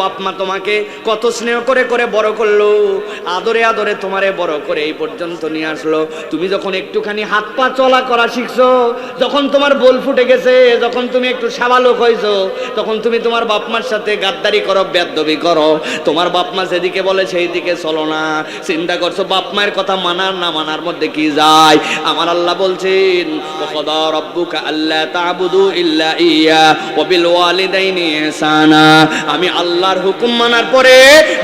বাপ মা তোমাকে কত স্নেহ করে করে বড় করল। আদরে আদরে তোমারে বড় করে এই পর্যন্ত নিয়ে আসলো। তুমি যখন একটুখানি হাত পা চলা করা শিখছো, যখন তোমার বোল ফুটে গেছে, যখন তুমি একটু সাবালক হয়েছো, তখন তুমি তোমার বাপ মার সাথে গাদ্দারি করো বেদবি করো। তোমার বাপ মা যেদিকে বলে সেই দিকে চলো না। চিন্তা করছ বাপ মায়ের কথা মানার না, মানার মধ্যে কি যায়? আমার আল্লাহ বলছেন, ওয়াকাদা রাব্বুকা আল্লা তা'বুদু ইল্লা ইয়া, ওয়া আমি আল্লাহর হুকুম মানার পরে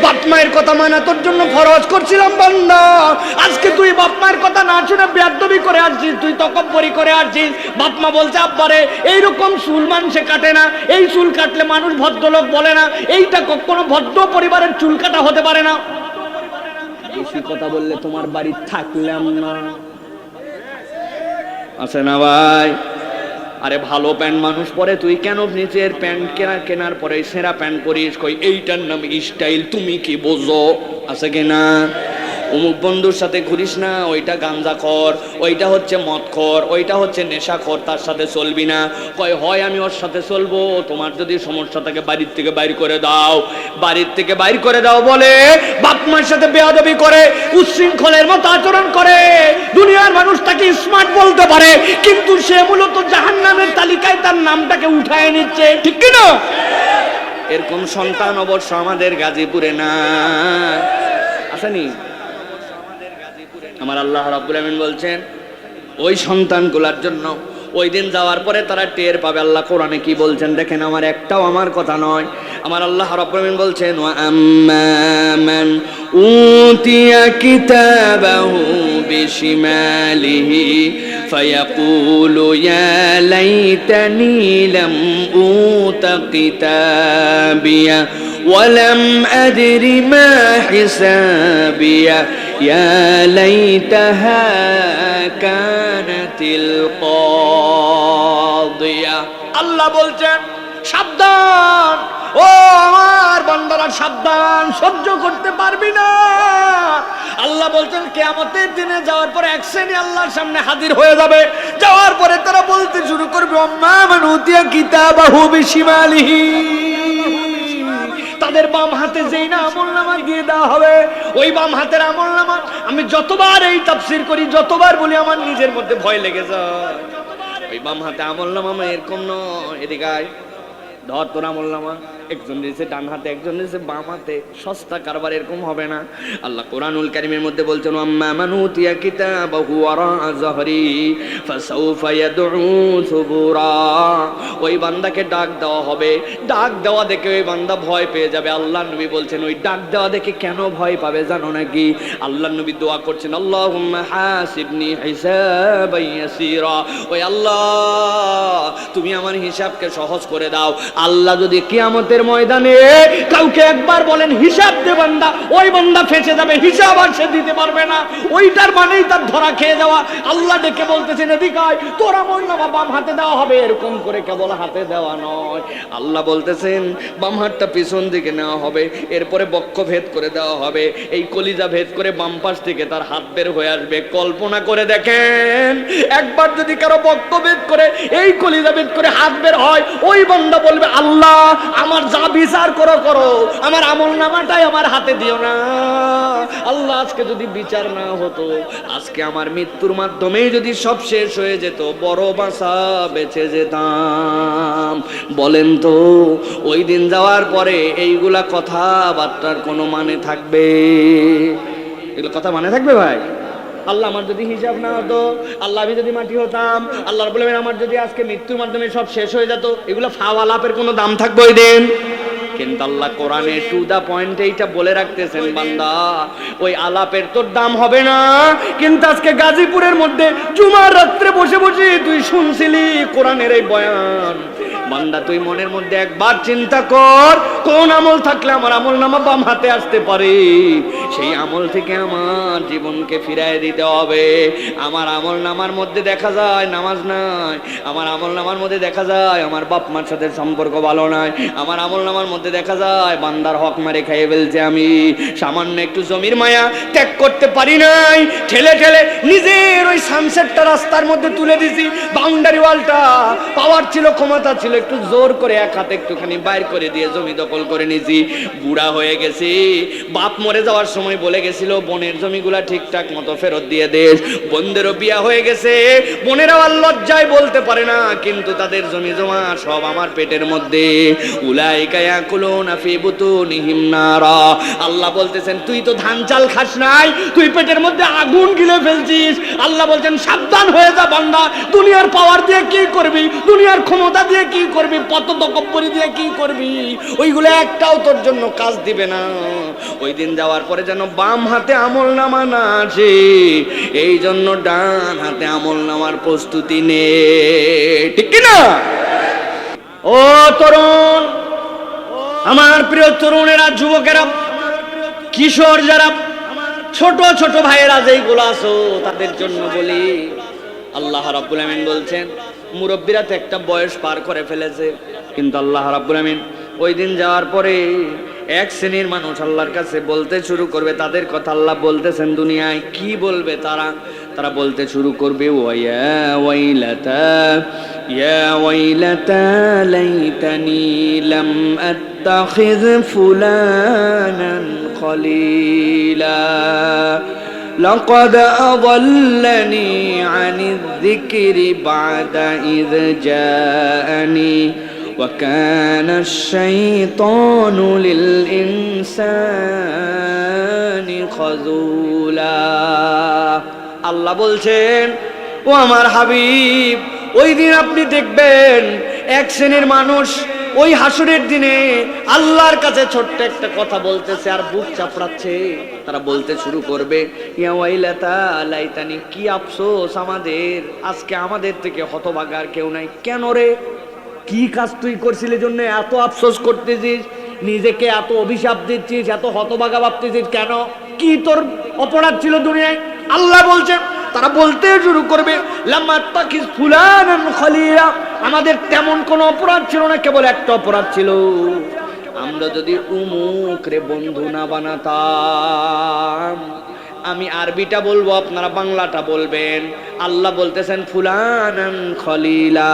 বাপ মায়ের কথা মানা তোর জন্য ফরজ করছিলাম বান্দা। আজকে তুই বাপ মায়ের কথা না শুনে বেয়াদবি করে আসছিস তুই তকব্বরি করে আসছিস। বাপ মা বলছে আব্বারে এইরকম চুল মানুষে কাটে না এই চুল কাটলে মানুষ ভদ্রলোক বলে না এইটা কখনো ভদ্র পরিবারের চুল কাটা হতে পারে না। বেশি কথা বললে তোমার বাড়ি থাকলাম না। আছে না ভাই? আরে ভালো প্যান্ট মানুষ পরে, তুই কেন নিজের প্যান্ট কেনা, কেনার পরে সেরা প্যান্ট পরিস? কই, এইটার নাম স্টাইল তুমি কি বোঝো? আছে কি না? অমুক বন্ধুর সাথে ঘুরিস না, ওইটা গাঞ্জা খর, ওইটা হচ্ছে মদ খর, ওইটা হচ্ছে নেশা খর, তার সাথে চলবি না। কয়, হয়, আমি ওর সাথে চলবো, তোমার যদি সমস্যা থাকে বাড়ির থেকে বাইর করে দাও। বাড়ির থেকে বাইর করে দাও বলে বাপ মার সাথে বেয়াদবি করে, উচ্ছৃঙ্খলের মতো আচরণ করে। দুনিয়ার মানুষ তাকে স্মার্ট বলতে পারে, কিন্তু সে মূলত জাহান্নামের তালিকায় তার নামটাকে উঠায় নিচ্ছে। ঠিক কি না? এরকম সন্তান অবশ্য আমাদের গাজীপুরে না। আসেনি আমার আল্লাহ রাব্বুল আমিন বলছেন, ওই সন্তানগুলার জন্য ওই দিন যাওয়ার পরে তারা টের পাবে আল্লাহ কোরআনে কি বলছেন। দেখেন, আমার একটাও আমার কথা নয়। আমার আল্লাহ রব্বুল বলছেন আম্মান উতিয়া কিতাবাহু বিশিমালিহি ফায়াকুলু, ইয়া লাইতানি লাম উতা কিতাবিয়া ওয়ালাম আদরি মা হিসাবিয়া يا ليتها كانت القاضية আল্লাহ বলছেন সাবধান ও আমার বান্দারা সাবধান সহ্য করতে পারবি না আল্লাহ বলছেন কেয়ামতের দিনে যাওয়ার পরে এক শ্রেণী আল্লাহর সামনে হাজির হয়ে যাবে যাওয়ার পরে তারা বলতে শুরু করবে অম্মা মানুতিয়া কিতাবাহু বিশিমালিহি তাদের বাম হাতে যেই না আমল নামা দিয়ে দেওয়া হবে, ওই বাম হাতের আমল নামা আমি যতবার এই তাফসির করি, যতবার বলি আমার নিজের মধ্যে ভয় লেগে যায় ওই বাম হাতে আমল নামা এরকম নয়, এদিকে। ধর তোর আমল নামা একজন দিয়েছে ডান হাতে, একজন দিয়েছে বাম হাতে, সস্তা কারবার এরকম হবে না। আল্লাহ কোরআনুল কারিমের মধ্যে বলছেন আম্মা মানুতিয়া কিতাবাহু ওয়ারা যাহরি, ফাসাউফা ইয়াদউ সুবুরা। ওই বান্দাকে ডাক দেওয়া হবে। ডাক দেওয়া দেখে ওই বান্দা ভয় পেয়ে যাবে। আল্লাহ নবী বলছেন, ওই ডাক দেওয়া দেখে কেন ভয় পাবে জানো নাকি? আল্লাহ নবী দোয়া করছেন, আল্লাহুম্মা হাসিবনি হিসাবান ইয়াসীরা। ওই আল্লাহ, তুমি আমার হিসাবকে সহজ করে দাও। আল্লাহ যদি কিয়ামতের ময়দানে কাউকে একবার বলেন, হিসাব দে বান্দা। ওই বান্দা ফেসে যাবে, হিসাব আর সে দিতে পারবে না। ওইটার মানেই তার ধরা খেয়ে যাওয়া। আল্লাহ ডেকে বলতেছেন এদিকায় তোরা মহিলা বাম হাতে দেওয়া হবে। এরকম করে কেবল হাতে দেওয়া নয়। আল্লাহ বলতেছেন, বাম হাতটা পিছন দিকে নেওয়া হবে, এরপরে বক্ষ ভেদ করে দেওয়া হবে। এই কলিজা ভেদ করে বাম পাশ থেকে তার হাত বের হয়ে আসবে। কল্পনা করে দেখেন, একবার যদি কারও বক্ষ ভেদ করে, এই কলিজা ভেদ করে হাত বের হয়, ওই বান্দা বলবে আল্লাহ, আমার যা বিচার করো করো। আমার আমল নামাটাই আমার হাতে দিও না। আল্লাহ, আজকে যদি বিচার না হতো, আজকে আমার মৃত্যুর মাধ্যমেই যদি সব শেষ হয়ে যেত, বড় বাসা বেঁচে যেতাম। বলেন তো, ওই দিন যাওয়ার পরে এইগুলা কথাবার্তার কোনো মানে থাকবে? এগুলো কথা মানে থাকবে ভাই? আল্লাহ আমার যদি হিসাব না হতো, আল্লাহ আমি যদি মাটি হতাম আল্লাহর বলে আমার যদি আজকে মৃত্যুর মাধ্যমে সব শেষ হয়ে যেত, এগুলো ফাওয়া লাভের কোনো দাম থাকবে ওই দিন। কিন্তু আল্লাহ কোরআনে টু দা পয়েন্ট এইটা বলে রাখতেছেন, বান্দা, ওই আলাপের তোর দাম হবে না, কিন্তু আজকে গাজীপুরের মধ্যে জুমার রাত্রে বসে বসে তুই শুনছিলি কোরআনের এই বয়ান। বান্দা, তুই মনের মধ্যে একবার চিন্তা কর, কোন আমল থাকলে আমার আমল নামা বাম হাতে আসতে পারে। সেই আমল থেকে আমার জীবনকে ফিরায় দিতে হবে। আমার আমল নামার মধ্যে দেখা যায় নামাজ নাই, আমার আমল নামার মধ্যে দেখা যায় আমার বাপ মার সাথে সম্পর্ক ভালো নাই, আমার আমল নামার মধ্যে দেখা যায় বান্দার হক মারে খাইয়ে ফেলছে আমি। সামান্য একটু জমির মায়া ত্যাগ করতে পারি নাই, ঠেলে ঠেলে নিজের ওই সানসেটটা রাস্তার মধ্যে তুলে দিছি বাউন্ডারি ওয়ালটা পাওয়ার ছিল, ক্ষমতা ছিল একটু জোর করে এক হাতে একটুখানি বাইর করে দিয়ে জমি দখল করে নিছি বুড়া হয়ে গেছি। বাপ মরে যাওয়ার সময় বলে গেছিল, বোনের জমিগুলা ঠিকঠাক মতো ফেরত দিয়ে দেশ বোনদেরও বিয়া হয়ে গেছে। বোনেরা আর লজ্জায় বলতে পারে না, কিন্তু তাদের জমি জমা সব আমার পেটের মধ্যে। উলাইকা ইয়াকুলুনা ফি বুতুনিহিম নারা। আল্লাহ বলতেছেন, তুই তো ধান চাল খাস নাই, তুই পেটের মধ্যে আগুন গিলে ফেলছিস। আল্লাহ বলছেন, সাবধান হয়ে যা বান্দা, দুনিয়ার পাওয়ার দিয়ে কি করবি? দুনিয়ার ক্ষমতা দিয়ে কি করবি? পত তকব্বরি দিয়ে কি করবি? ওইগুলো একটাও তোর জন্য কাজ দিবে না। ওই দিন যাওয়ার পরে যেন বাম হাতে আমল নামা না আছে এই জন্য ডান হাতে আমল নামার প্রস্তুতি নে। ঠিক না ও তরুণ, আমার প্রিয় তরুণেরা, যুবকেরা, কিশোর যারা, ছোট ছোট ভাইয়েরা যেইগুলো আছো, তাদের জন্য বলি আল্লাহ রাব্বুল আমিন বলছেন, মুরব্বীরা তো একটা বয়স পার করে ফেলেছে, কিন্তু আল্লাহ রাব্বুল আমিন ওই দিন যাওয়ার পরে এক শ্রেণির মানুষ আল্লাহর কাছে বলতে শুরু করবে, তাদের কথা আল্লাহ বলতেছেন দুনিয়ায়, কি বলবে তারা? তারা বলতে শুরু করবে ইয়া খলিলা। لقد أضلني عن الذكر بعد إذ جاءني وكان الشيطان للإنسان خذولا আল্লাহ বলছেন ও আমার হাবিব ওই দিন আপনি দেখবেন এক শ্রেণীর মানুষ ওই হাসুরের দিনে আল্লাহর কাছে ছোট্ট একটা কথা বলতেছে আর বুক চাপড়াচ্ছে। তারা বলতে শুরু করবে লাইতানি, কি আফসোস আমাদের। আজকে আমাদের থেকে হতভাগার কেউ নাই। কেন রে? কি কাজ তুই করছিলি জন্য এত আফসোস করতেছিস? নিজেকে এত অভিশাপ দিচ্ছিস, এত হতভাগা ভাবতেছিস কেন? কি তোর অপরাধ ছিল দুনিয়ায়? আল্লাহ বলছেন তারা বলতে শুরু করবে লাম্মা তাকিস ফুলানান খলিলা। আমাদের তেমন কোনো অপরাধ ছিল না, কেবল একটা অপরাধ ছিল। আমরা যদি উমুক রে বন্ধু না বানাতাম, আমি আরবিটা বলব, আপনারা বাংলাটা বলবেন। আল্লাহ বলতেছেন ফুলান খলিলা।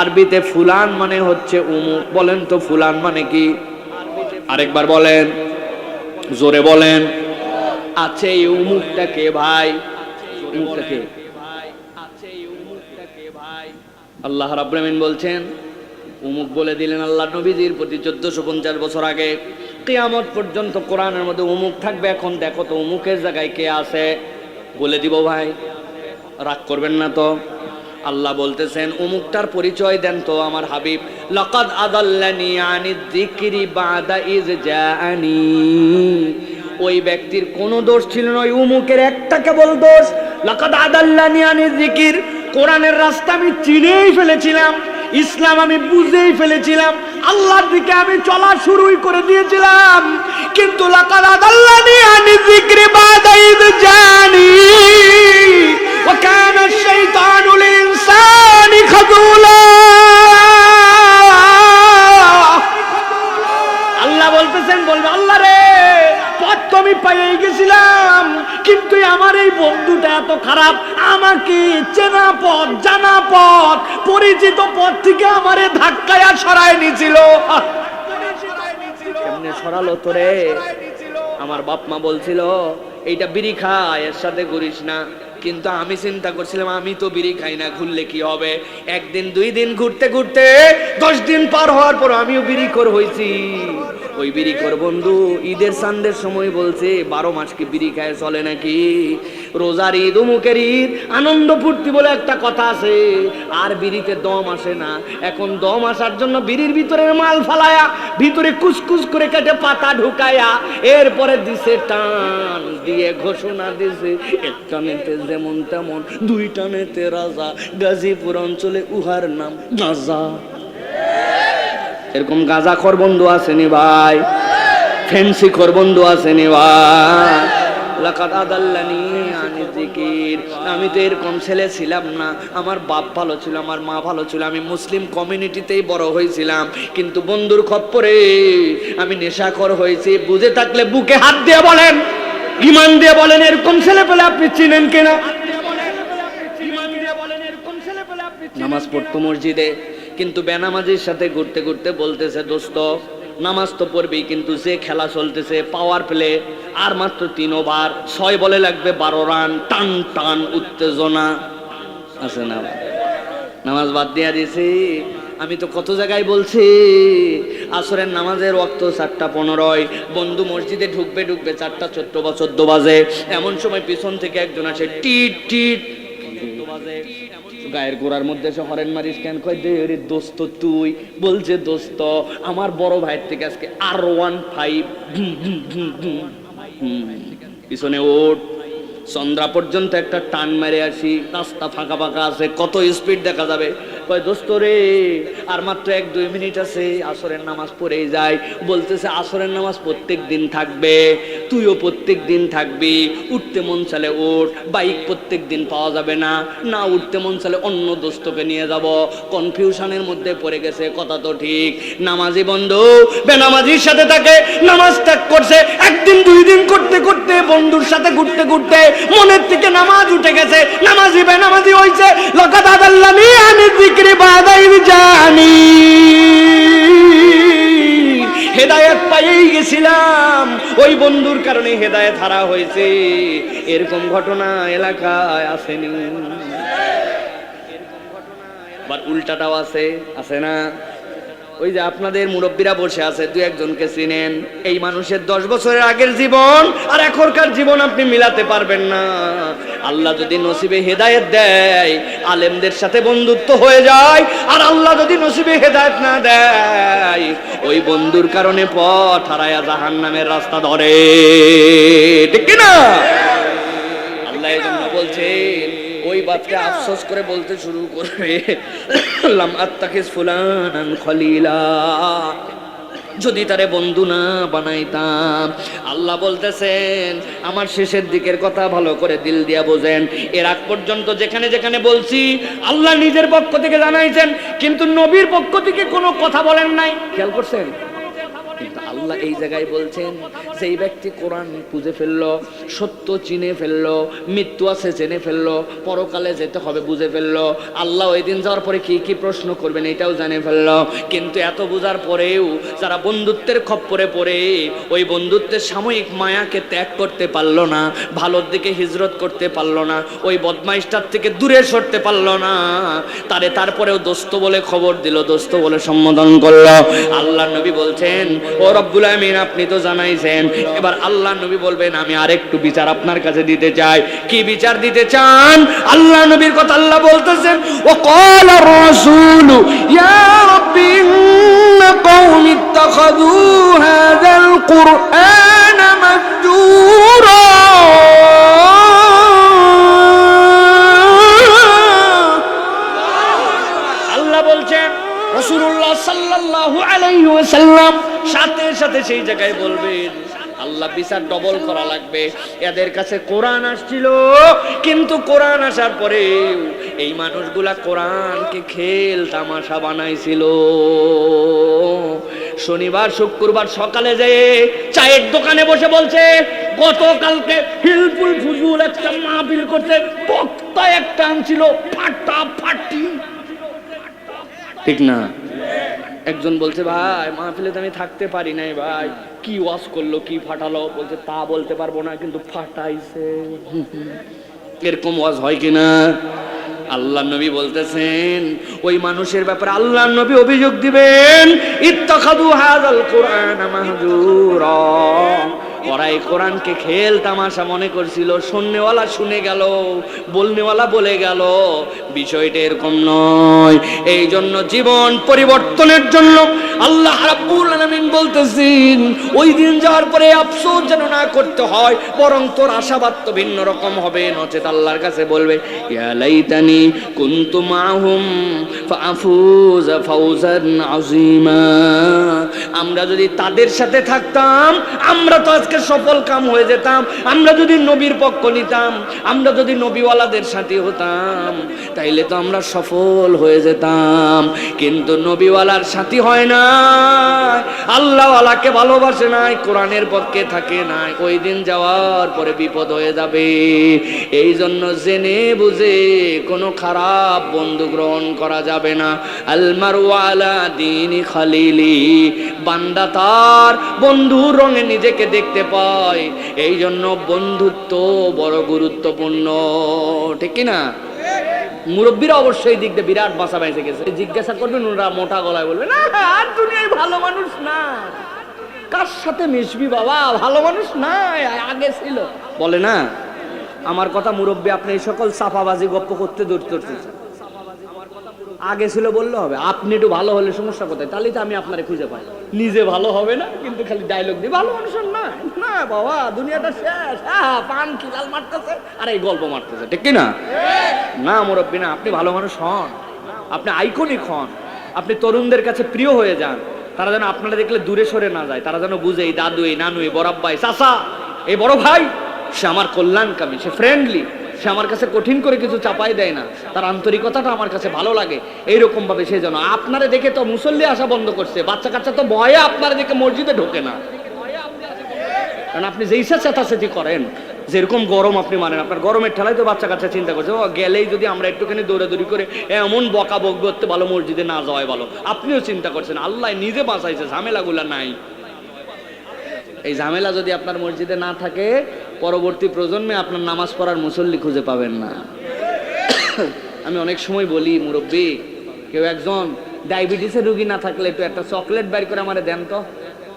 আরবিতে ফুলান মানে হচ্ছে উমুক। বলেন তো, ফুলান মানে কি? আরেকবার বলেন, জোরে বলেন। আছে এই উমুকটা কে ভাই উমুকটা আল্লাহ রাব্বুল আমিন বলছেন, উমুক বলে দিলেন আল্লাহ নবীজির প্রতি চোদ্দশো পঞ্চাশ বছর আগে। কিয়ামত পর্যন্ত কোরআনের মধ্যে উমুক থাকবে, এখন দেখো তো উমুকের জায়গায় কে আছে? বলে দিব ভাই, রাগ করবেন না তো। আল্লাহ বলতেছেন, উমুকটার পরিচয় দেন তো আমার হাবিব। লাকাদ আদাল্লানি আনি যিকরি বাদা ইজ জাআনি। ওই ব্যক্তির কোনো দোষ ছিল না, ওই উমুকের একটা কেবল দোষ। লাকাদ আদাল্লানি আনি যিকির কোরআনের রাস্তা আমি চিনেই ফেলেছিলাম, ইসলাম আমি বুঝেই ফেলেছিলাম, আল্লাহর দিকে আমি চলা শুরুই করে দিয়েছিলাম। কিন্তু লাকাদ আদাল্লানি আনি যিকরি বাদাইদ জানি। পরিচিত পথ থেকে আমারে ধাক্কায় সরায় নিছিল। কেমনে সরালো তোরে? আমার বাপ মা বলছিল, এইটা বিড়ি খা, এর সাথে ঘুরিস না। কিন্তু আমি চিন্তা করছিলাম, আমি তো বিড়ি খাই না, ঘুরলে কি হবে? একদিন, দুই দিন ঘুরতে ঘুরতে দশ দিন পার হওয়ার পর আমিও বিড়ি কর হয়েছি। ওই বিড়ি কর বন্ধু ঈদের সান্দের সময় বলছে, বারো মাস কি বিড়ি খায়, চলে নাকি? রোজার ঈদ উমুকের ঈদ, আনন্দ ফুর্তি বলে একটা কথা আছে। আর বিড়িতে দম আসে না। এখন দম আসার জন্য বিড়ির ভিতরের মাল ফালায়া, ভিতরে কুচকুচ করে কেটে পাতা ঢুকায়া, এরপরে দিছে টান, দিয়ে ঘোষণা দিছে এক টানেতে যেমন তেমন। দুই টানেতে রাজা গাজীপুর অঞ্চলে উহার নাম গাজা। এরকম গাঁজা খর বন্ধু আসেনি ভাই। ফ্যান্সি কর বন্ধু আছে নেওয়ার লাকাদ আদাল্লানি আনি জিকির। আমি তো এরকম ছেলে ছিলাম না। আমার বাপ ভালো ছিল, আমার মা ভালো ছিল। আমি মুসলিম কমিউনিটিতেই বড় হয়েছিলাম। কিন্তু বন্ধুর খপ্পরে আমি নেশাখর হয়েছি। বুঝে থাকলে বুকে হাত দিয়ে বলেন। ইমান দিয়ে বলেন, এরকম ছেলে পেলে আপনি চিনেন কিনা? নামাজ পড়তো মসজিদে, কিন্তু বেনামাজির সাথে ঘুরতে ঘুরতে বলতেছে, দোস্ত, নামাজ তো পড়বেই, কিন্তু যে খেলা চলতেছে পাওয়ার প্লে আর মাত্র তিন ওভার, ছয় বলে লাগবে বারো রান, টান টান, উত্তেজনা। আছে না? নামাজ বাদ দিয়া দিয়েছি। আমি তো কত জায়গায় বলছি? আসরের নামাজের রক্ত চারটা পনেরোয়। বন্ধু মসজিদে ঢুকবে ঢুকবে চারটা, চোদ্দ বা চোদ্দ বাজে। এমন সময় পিছন থেকে একজন আসে, টিট টিট। বাজে। গায়ের গোড়ার মধ্যে এসে হরেন মারিস কেন? কয়, দে রে দোস্ত তুই। বলছে, দোস্ত, আমার বড় ভাইয়ের থেকে আজকে আর ওয়ান ফাইভ পিছনে ওঠ। চন্দ্রা পর্যন্ত একটা টান মেরে আসি। রাস্তা ফাঁকা ফাঁকা আছে। কত স্পিড দেখা যাবে? কয়, দোস্ত রে, আর মাত্র এক, দুই মিনিট আছে, আসরের নামাজ পড়েই যায় বলতেছে, আসরের নামাজ প্রত্যেক দিন থাকবে, তুইও প্রত্যেক দিন থাকবি, উঠতে মন চালে ওঠ বাইক প্রত্যেক দিন পাওয়া যাবে না না উঠতে মন চালে অন্য দোস্তকে নিয়ে যাব। কনফিউশনের মধ্যে পড়ে গেছে, কথা তো ঠিক। নামাজি বন্ধু, বেনামাজির সাথে থাকে, নামাজ ত্যাগ করছে, একদিন, দুই দিন করতে করতে, বন্ধুর সাথে ঘুরতে ঘুরতে মনের থেকে নামাজ উঠে গেছে। নামাজি বেনামাজি হইছে লকাত আদাল্লামি আমি জিক্রি বাদাই জানি। হেদায়ত পাইয়েই গেছিলাম। ওই বন্ধুর কারণে হেদায়ত হারা হয়েছে। এরকম ঘটনা এলাকায় আসেনি। আবার উল্টাটাও আছে আছে না? ওই যে আপনাদের মুরব্বীরা বসে আছে, দু একজনকে চিনেন। এই মানুষের দশ বছরের আগের জীবন আর এখনকার জীবন আপনি মিলাতে পারবেন না। আল্লাহ যদি নসিবে হেদায়েত দেয়, আলেমদের সাথে বন্ধুত্ব হয়ে যায়, আর আল্লাহ যদি নসিবে হেদায়েত না দেয়, ওই বন্ধুর কারণে পথ হারায়া জাহান নামের রাস্তা ধরে। ঠিক কিনা? আল্লাহ বলছেন বাপকে আফসোস করে বলতে শুরু করবে লাম খলিলা। যদি তারে বন্ধু না বানাইতাম। আল্লাহ বলতেছেন আমার শেষের দিকের কথা ভালো করে দিল দিয়া বোঝেন। এর আগ পর্যন্ত যেখানে যেখানে বলছি আল্লাহ নিজের পক্ষ থেকে জানাইছেন কিন্তু নবীর পক্ষ থেকে কোনো কথা বলেন নাই। খেয়াল করছেন? আল্লাহ এই জায়গায় বলছেন সেই ব্যক্তি কোরআন বুঝে ফেলল, সত্য চিনে ফেলল, মৃত্যু আছে জেনে ফেলল, পরকালে যেতে হবে বুঝে ফেলল, আল্লাহ ওই দিন যাওয়ার পরে কি কি প্রশ্ন করবেন এটাও জানে ফেলল। কিন্তু এত বোঝার পরেও যারা বন্ধুত্বের খপ্পরে পড়ে, ওই বন্ধুত্বের সাময়িক মায়াকে ত্যাগ করতে পারল না, ভালোর দিকে হিজরত করতে পারল না, ওই বদমাইশটার থেকে দূরে সরতে পারল না। তারে তারপরেও দোস্ত বলে খবর দিল, দোস্ত বলে সম্বোধন করল। আল্লাহ নবী বলছেন, ও রব্বুল আমিন, আপনি তো জানাইছেন। এবার আল্লাহ নবী বলবেন, আমি আরেকটু বিচার আপনার কাছে দিতে চাই। কি বিচার দিতে চান? আল্লাহ নবীর কথা আল্লাহ বলতেছেন ও কল রাসূল, ইয়া রাব্বি কওমি ইত্তাখাযু হাযাল কুরআনা মাহজুরা আল্লাহ বলছেন রসুল্লাহ সাল্লাল্লাহু আলাইহি ওয়াসাল্লাম সাথে সেই জায়গায় বলবেন আল্লাহ বিচার ডবল করা লাগবে। এদের কাছে কোরআন আসছিল, কিন্তু কোরআন আসার পরে এই মানুষগুলা কোরআনকে খেল তামাশা বানাইছিল। শনিবার, শুক্রবার সকালে যেয়ে চায়ের দোকানে বসে বলছে, গতকালকে হিলফুল ফুজুল একটা মাহফিল করতে বক্তা একটা আনছিল, ফাটা ফাটি। ঠিক না? একজন বলছে, ভাই, মাহফিলে তো আমি থাকতে পারি নাই ভাই। কি ওয়াশ করল, কি ফাটালো? বলছে, তা বলতে পারব না, কিন্তু ফাটাইছে। এরকম ওয়াজ হয় কিনা? আল্লাহ নবী বলতেছেন, ওই মানুষের ব্যাপারে আল্লাহ নবী অভিযোগ দিবেন ইত্তাখাদু হাযাল কুরআন মাহজুরা। ওরা এই কোরআনকে খেল তামাশা মনে করছিল শুননেওয়ালা শুনে গেল, বলনেওয়ালা বলে গেল, বিষয়টা এরকম নয়। এই জন্য জীবন পরিবর্তনের জন্য আল্লাহ রাব্বুল আলামিন বলতেছেন, ওই দিন যাওয়ার পরে আফসোস যেন না করতে হয়, বরং তোর আশাবাদ তো ভিন্ন রকম হবে, নচেত আল্লাহর কাছে বলবে, ইয়া লাইতানি কুনতু মাহুম ফাফুজ ফাউজান আযীমা। আমরা যদি তাদের সাথে থাকতাম, আমরা তো আজকে সফল কাম হয়ে যেতাম। আমরা যদি নবীর পক্ষ নিতাম, আমরা যদি নবীওয়ালাদের সাথে হতাম, তাইলে তো আমরা সফল হয়ে যেতাম। কিন্তু নবীওয়ালার সাথী হয় না। আল্লাহওয়ালাকে ভালোবাসে নাই, কোরআনের পক্ষে থাকে নাই। ওই দিন যাওয়ার পরে বিপদ হয়ে যাবে। এই জন্য জেনে বুঝে কোনো খারাপ বন্ধু গ্রহণ করা যাবে না। আলমারওয়ালা দিন খালিলি বান্দা তার বন্ধুর রঙে নিজেকে দেখতে পায়। এই জন্য বন্ধুত্ব বড় গুরুত্বপূর্ণ। ঠিক কি না মুরব্বীরা অবশ্যই দিক দিয়ে বিরাট বাসা বেঁচে গেছে। জিজ্ঞাসা করবেন ওরা মোটা গলায় বলবে, না আর দুনিয়ায় ভালো মানুষ না কার সাথে মিশবি বাবা? ভালো মানুষ নাই আগে ছিল। বলে না? আমার কথা মুরব্বী, আপনি এই সকল সাফাবাজি, গপ্প করতে দূর করতেছেন আগে ছিল বললে হবে, আপনি একটু ভালো হলে সমস্যা কোথায়? তাহলেই তো আমি আপনারে খুঁজে পাই। নিজে ভালো হবে না, কিন্তু খালি ডায়লগ দিয়ে, ভালো মানুষের না না বাবা, দুনিয়াটা শেষ। হ্যাঁ পান খিলাল মারতেছে? আর এই গল্প মারতেছে, ঠিক কি না না মুরব্বী, না, আপনি ভালো মানুষ হন, আপনি আইকনিক হন, আপনি তরুণদের কাছে প্রিয় হয়ে যান, তারা যেন আপনারা দেখলে দূরে সরে না যায়, তারা যেন বুঝে, এই দাদু, এই নানু, এই বরাব্বাই চাচা, এই বড় ভাই, সে আমার কল্যাণকামী, সে ফ্রেন্ডলি সে আমার কাছে কঠিন করে কিছু চাপাই দেয় না। তার আন্তরিকতাটা আমার কাছে ভালো লাগে। এইরকম ভাবে সে যেন আপনারে দেখে তো মুসল্লি আসা বন্ধ করছে। বাচ্চা কাচ্চা তো ভয়ে আপনারা দেখে মসজিদে ঢোকে না। কারণ আপনি যেই সে চেতাচেতি করেন, যেরকম গরম আপনি মানেন, আপনার গরমের ঠেলায় তো বাচ্চা কাচ্চা চিন্তা করছে, ও গেলেই যদি আমরা একটুখানি দৌড়াদৌড়ি করে এমন বকা বক করতে ভালো মসজিদে না যাওয়াই ভালো। আপনিও চিন্তা করছেন, আল্লাহ নিজে বাঁচাইছে, ঝামেলাগুলা নাই। এই ঝামেলা যদি আপনার মসজিদে না থাকে, পরবর্তী প্রজন্মে আপনার নামাজ পড়ার মুসল্লি খুঁজে পাবেন না। আমি অনেক সময় বলি, মুরব্বী, কেউ একজন ডায়াবেটিসের রুগী না থাকলে একটু একটা চকলেট বের করে আমারে দেন তো।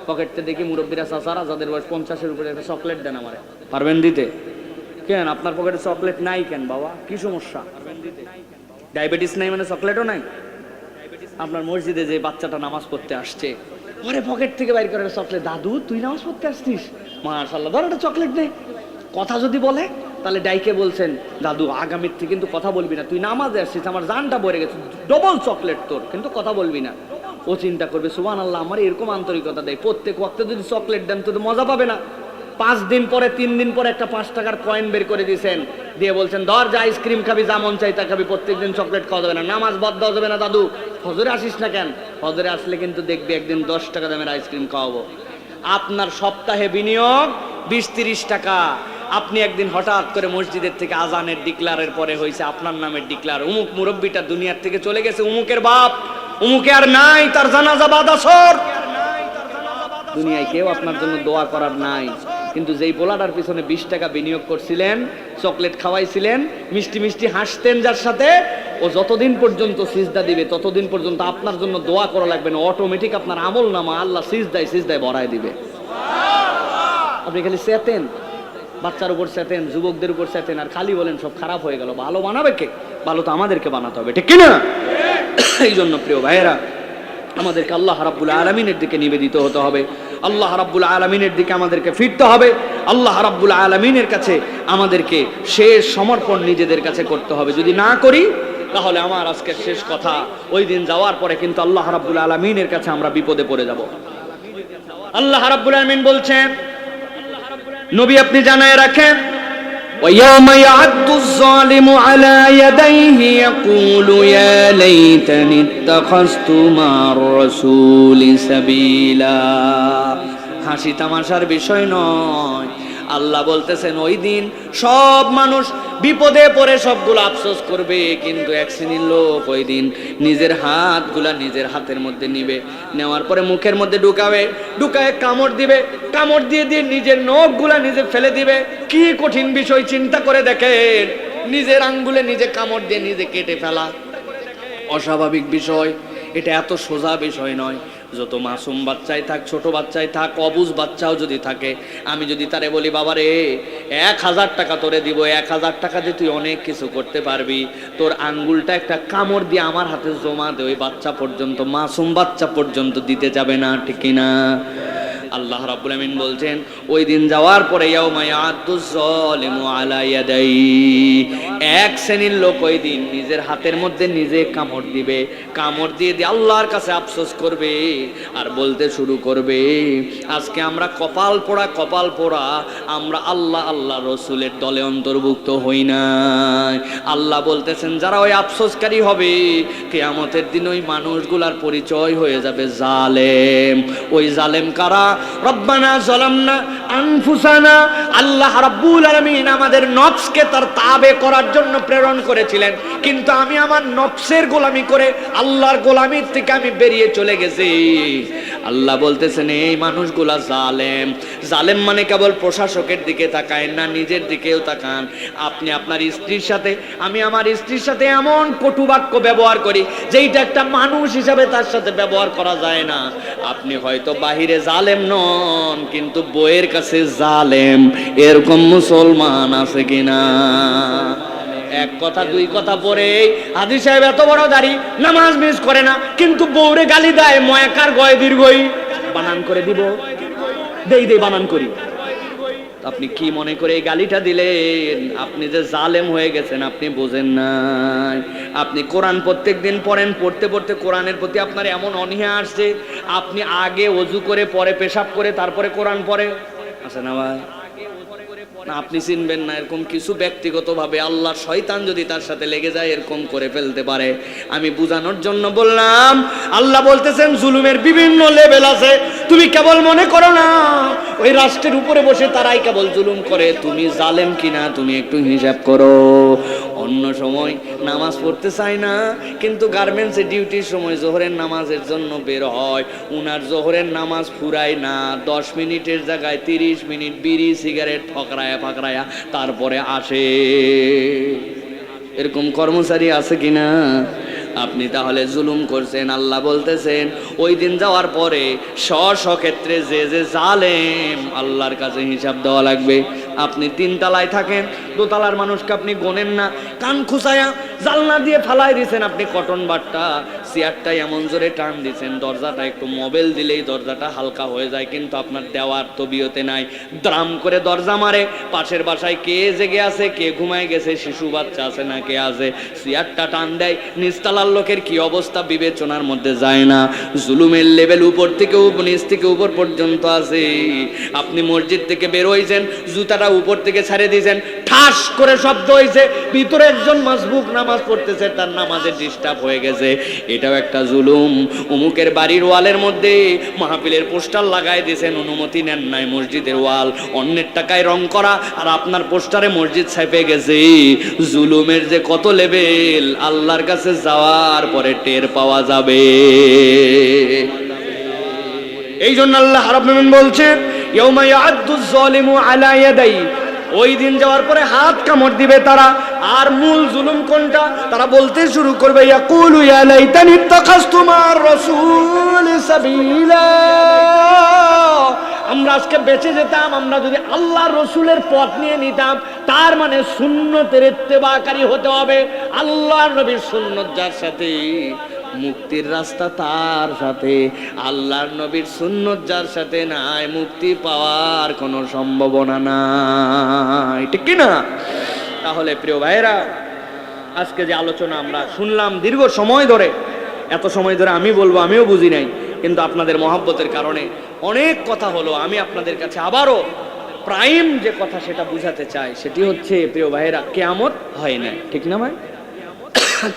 পকেটতে দেখি মুরব্বীরা চাচারা, যাদের বয়স পঞ্চাশের উপরে একটা চকলেট দেন আমারে। পারবেন দিতে? কেন? আপনার পকেটে চকলেট নাই কেন বাবা? কি সমস্যা? ডায়াবেটিস নাই মানে চকলেটও নাই? আপনার মসজিদে যে বাচ্চাটা নামাজ পড়তে আসছে ওরে পকেট থেকে বাইর করে চকলেট, দাদু, তুই নামাজ পড়তে আসছিস মাশাল্লাহ ধর একটা চকলেট নে। কথা যদি বলে, তাহলে ডাইকে বলছেন, দাদু, আগামীর থেকে কিন্তু কথা বলবি না, তুই নামাজে আসছিস আমার জানটা ভরে গেছে, ডবল চকলেট তোর, কিন্তু কথা বলবি না। ও চিন্তা করবে সুবান আল্লাহ আমার এরকম আন্তরিকতা দেয়, প্রত্যেক ওয়াক্তে যদি চকলেট দেন তো মজা পাবে না। পাঁচ দিন পরে, তিন দিন পরে একটা পাঁচ টাকার কয়েন বের করে দিয়েছেন। দিয়ে বলছেন, ধর, যা আইসক্রিম খাবি, যা মন চাই তা খাবি, প্রত্যেকদিন চকলেট খাওয়া যাবে না, নামাজ বাদ দেওয়া যাবে না, দাদু। হজরে আসিস না কেন? হজরে আসলে কিন্তু দেখবি একদিন দশ টাকা দামের আইসক্রিম খাওয়াবো। আপনার সপ্তাহে বিনিয়োগ বিশ তিরিশ টাকা। আপনি একদিন হঠাৎ করে মসজিদের থেকে আজানের ডিক্লারের পরে হয়েছে আপনার নামের ডিক্লার। উমুক মুরব্বীটা দুনিয়ার থেকে চলে গেছে, উমুকের বাপ। উমুকে আর নাই, তার জানাজা বাদ আসর দুনিয়ায় কেউ আপনার জন্য দোয়া করার নাই। কিন্তু যেই বোলাটার পিছনে বিশ টাকা বিনিয়োগ করছিলেন, চকলেট খাওয়াইছিলেন, মিষ্টি মিষ্টি হাসতেন যার সাথে ও যতদিন পর্যন্ত সিজদা দিবে, ততদিন পর্যন্ত আপনার জন্য দোয়া করা লাগবে না। অটোমেটিক আপনার আমল নামা আল্লাহ সিজদায় সিজদায় ভরায় দিবে। আপনি খালি চেতেন বাচ্চার উপর চেতেন যুবকদের উপর চেতেন আর খালি বলেন, সব খারাপ হয়ে গেল। ভালো বানাবে কে? ভালো তো আমাদেরকে বানাতে হবে, ঠিক কিনা? এই জন্য প্রিয় ভাইয়েরা, আমাদেরকে আল্লাহ রাব্বুল আলমিনের দিকে নিবেদিত হতে হবে। আল্লাহ রাব্বুল আলমিনের দিকে আমাদেরকে ফিরতে হবে। আল্লাহ রাব্বুল আলমিনের কাছে আমাদেরকে শেষ সমর্পণ নিজেদের কাছে করতে হবে। যদি না করি তাহলে আমার আজকের শেষ কথা ওই দিন যাওয়ার পরে কিন্তু আল্লাহ রাব্বুল আলমিনের কাছে আমরা বিপদে পড়ে যাব আল্লাহ রাব্বুল আলমিন বলছেন নবী আপনি জানায় রাখেন ويوم يعد الظالم على يديه يقول يا ليتني اتخذت مع الرسول سبيلا হাসি তামাশার বিষয় নয় আল্লাহ বলতেছেন, ওই দিন সব মানুষ বিপদে পড়ে সবগুলো আফসোস করবে, কিন্তু এক শ্রেণির লোক ওই দিন নিজের হাতগুলা নিজের হাতের মধ্যে নিবে। নেওয়ার পরে মুখের মধ্যে ঢুকাবে, ঢুকায় কামড় দিবে, কামড় দিয়ে দিয়ে নিজের নখগুলা নিজে ফেলে দিবে। কি কঠিন বিষয়, চিন্তা করে দেখেন, নিজের আঙ্গুলে নিজে কামড় দিয়ে নিজে কেটে ফেলা। অস্বাভাবিক বিষয়, এটা এত সোজা বিষয় নয়। যত মাসুম বাচ্চাই থাক, ছোট বাচ্চাই থাক, অবুজ বাচ্চাও যদি থাকে, আমি যদি তারে বলি বাবা রে এক হাজার টাকা তোরে দিব, এক হাজার টাকা দিয়ে তুই অনেক কিছু করতে পারবি। তোর আঙ্গুলটা একটা কামড় দিয়ে আমার হাতে জমা দে, ওই বাচ্চা পর্যন্ত, মাসুম বাচ্চা পর্যন্ত দিতে যাবে না, ঠিক কিনা আল্লাহ রাব্বুল আমিন বলছেন, ওই দিন যাওয়ার পরে, ইয়াউমা ইয়াদুজ জালিমু আলা ইয়াদাই। এক শ্রেণির লোক ওই দিন নিজের হাতের মধ্যে নিজে কামড় দিবে। কামড় দিয়ে দিয়ে আল্লাহর কাছে আফসোস করবে আর বলতে শুরু করবে, আজকে আমরা কপাল পোড়া কপাল পোড়া, আমরা আল্লাহ আল্লাহ রসুলের দলে অন্তর্ভুক্ত হই না আল্লাহ বলতেছেন, যারা ওই আফসোসকারী হবে, কেয়ামতের দিন ওই মানুষগুলার পরিচয় হয়ে যাবে জালেম। ওই জালেম কারা? রব্বানা জলামনা আনফুসানা, আল্লাহ রাব্বুল আলামিন আমাদের নফসকে তার তাবে করার জন্য প্রেরণ করেছিলেন। কিন্তু আমি আমার নফসের গোলামি করে আল্লাহর গোলামির থেকে আমি বেরিয়ে চলে গেছি। আল্লাহ বলতেছেন, এই মানুষগুলা জালেম। জালেম মানে কেবল প্রশাসকের দিকে তাকায় না, নিজের দিকেও তাকান। আপনি আপনার স্ত্রীর সাথে, আমি আমার স্ত্রীর সাথে এমন কটু বাক্য ব্যবহার করি, যেইটা একটা মানুষ হিসাবে তার সাথে ব্যবহার করা যায় না। আপনি হয়তো বাহিরে জালেম নন, কিন্তু বইয়ের কাছে জালেম। এরকম মুসলমান আছে কিনা? এক কথা, দুই কথা পরে হাদি সাহেব এত বড় দাড়ি, নামাজ মিস করে না, কিন্তু বউরে গালি দেয়, ময়াকার গয় দীর্ঘই। বানান করে দিব। দেই দেই, বানান করি। আপনি কি মনে করে এই গালিটা দিলেন? আপনি যে জালেম হয়ে গেছেন, আপনি বোঝেন নাই। আপনি কোরআন প্রত্যেক দিন পড়েন, পড়তে পড়তে কোরআনের প্রতি আপনার এমন অনীহা আসছে, আপনি আগে অজু করে, পরে পেশাব করে, তারপরে কোরআন পড়ে। আছে না ভাই না, আপনি চিনবেন না, এরকম কিছু ব্যক্তিগতভাবে আল্লাহ শয়তান যদি তার সাথে লেগে যায়, এরকম করে ফেলতে পারে। আমি বুঝানোর জন্য বললাম, আল্লাহ বলতেছেন, জুলুমের বিভিন্ন লেভেল আছে, তুমি কেবল মনে করো না, ওই রাষ্ট্রের উপরে বসে তারাই কেবল জুলুম করে, তুমি জালেম কিনা, তুমি একটু হিসাব করো। অন্য সময় নামাজ পড়তে চায় না, কিন্তু গার্মেন্টসে ডিউটির সময় জোহরের নামাজের জন্য বের হয়। উনার জোহরের নামাজ ফুরায় না, দশ মিনিটের জায়গায় তিরিশ মিনিট বিড়ি সিগারেট ফকরায়া ফাকরায়া তারপরে আসে। এরকম কর্মচারী আছে কিনা আপনি তাহলে জুলুম করছেন, আল্লাহ বলতেছেন, ওই দিন যাওয়ার পরে স্ব ক্ষেত্রে যে যে জালেম, আল্লাহর কাছে হিসাব দেওয়া লাগবে। আপনি তিনতলায় থাকেন দোতলার মানুষকে আপনি গোনেন না। কান খুসায়া জালনা দিয়ে ফালাই দিয়েছেন আপনি কটন বাটটা। চেয়ারটা এমন জোরে টান দিচ্ছেন দরজাটা একটু মোবাইল দিলেই দরজাটা হালকা হয়ে যায়, কিন্তু আপনার দেওয়ার তবিয়তে নাই। দ্রাম করে দরজা মারে, পাশের বাসায় কে জেগে আছে, কে ঘুমায় গেছে, শিশু বাচ্চা আছে না কে আছে? চেয়ারটা টান দেয়, নিস্তালার লোকের কি অবস্থা বিবেচনার মধ্যে যায় না। জুলুমের লেভেল উপর থেকে নিচ থেকে উপর পর্যন্ত আছে। আপনি মসজিদ থেকে বের হয়েছেন জুতাটা উপর থেকে ছাড়ে দিয়েছেন ঠাস করে শব্দ হয়েছে ভিতরে একজন মাসবুক নামাজ পড়তেছে, তার নামাজে ডিস্টার্ব হয়ে গেছে। এটাও একটা জুলুম। অমুকের বাড়ির ওয়ালের মধ্যে মাহফিলের পোস্টার লাগাই দিয়েছেন, অনুমতি নেন নাই মসজিদের ওয়াল। অন্যের টাকায় রং করা, আর আপনার পোস্টারে মসজিদ ছাপে গেছে। জুলুমের যে কত লেভেল আল্লাহর কাছে যাওয়ার পরে টের পাওয়া যাবে। এই জন্য আল্লাহ বলছেন ইয়াউমা ইয়া'আদ্দু যালিমু আলা ইয়াদাই। ওই দিন যাওয়ার পরে হাত কামড় দিবে তারা। আর মূল জুলুম কোনটা? তারা বলতে শুরু করবে, ইয়াকুলু ইয়া লাইতানি ইত্তাখাযতু মা'আর রাসূল সাবিলা। আমরা আজকে বেঁচে যেতাম, আমরা যদি আল্লাহ রসুলের পথ নিয়ে নিতাম, তার মানে সুন্নতের ইত্তেবাকারী হতে হবে। আল্লাহ নবীর সুন্নত যার সাথে। মুক্তির রাস্তা তার সাথে। আল্লাহর নবীর সুন্নত যার সাথে নাই, মুক্তি পাওয়ার কোনো সম্ভাবনা নাই। ঠিক না তাহলে প্রিয় ভাইরা আজকে যে আলোচনা আমরা শুনলাম দীর্ঘ সময় ধরে, এত সময় ধরে আমি বলব, আমিও বুঝি নাই, কিন্তু আপনাদের মহাব্বতের কারণে অনেক কথা হলো। আমি আপনাদের কাছে আবারও প্রাইম যে কথা সেটা বুঝাতে চাই, সেটি হচ্ছে, প্রিয় ভাইয়েরা, কেয়ামত হয় না ঠিক না ভাই?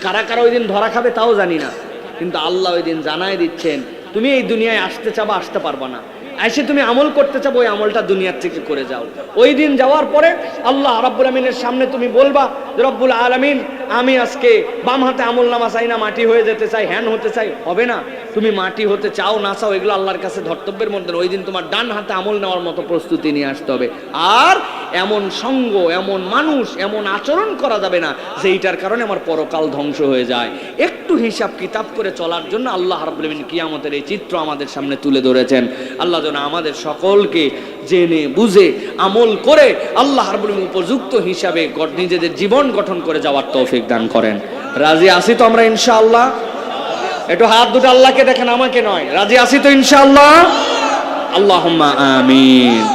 কারা কারা ওই দিন ধরা খাবে তাও জানি না। কিন্তু আল্লাহ ওই দিন জানাই দিচ্ছেন, তুমি এই দুনিয়ায় আসতে চাবা, আসতে পারবা না। এসে তুমি আমল করতে চাবো, ওই আমলটা দুনিয়ার থেকে করে যাও। ওই দিন যাওয়ার পরে আল্লাহ রাব্বুল আমিনের সামনে তুমি বলবা, রব্বুল আলামিন আমি আজকে বাম হাতে আমল নামা চাই না, মাটি হয়ে যেতে চাই, হ্যান হতে চাই, হবে না। তুমি মাটি হতে চাও, না চাও, এগুলো আল্লাহর কাছে ধর্তব্যের মধ্যে ওই দিন তোমার ডান হাতে আমল নেওয়ার মতো প্রস্তুতি নিয়ে আসতে হবে। আর এমন সঙ্গ, এমন মানুষ, এমন আচরণ করা যাবে না যে এইটার কারণে আমার পরকাল ধ্বংস হয়ে যায়। একটু হিসাব কিতাব করে চলার জন্য আল্লাহ রাব্বুল আলামিন কিয়ামতের এই চিত্র আমাদের সামনে তুলে ধরেছেন। আল্লাহ যেন আমাদের সকলকে জেনে, বুঝে, আমল করে আল্লাহ রাব্বুল আলামিন উপযুক্ত হিসাবে নিজেদের জীবন গঠন করে যাওয়ার তৌফিক দান করেন। রাজি আছি তো আমরা ইনশাআল্লাহ? একটু হাত দুটো আল্লাহকে দেখেন, আমাকে নয়। রাজি আছি তো ইনশাআল্লাহ? আল্লাহুম্মা আমিন।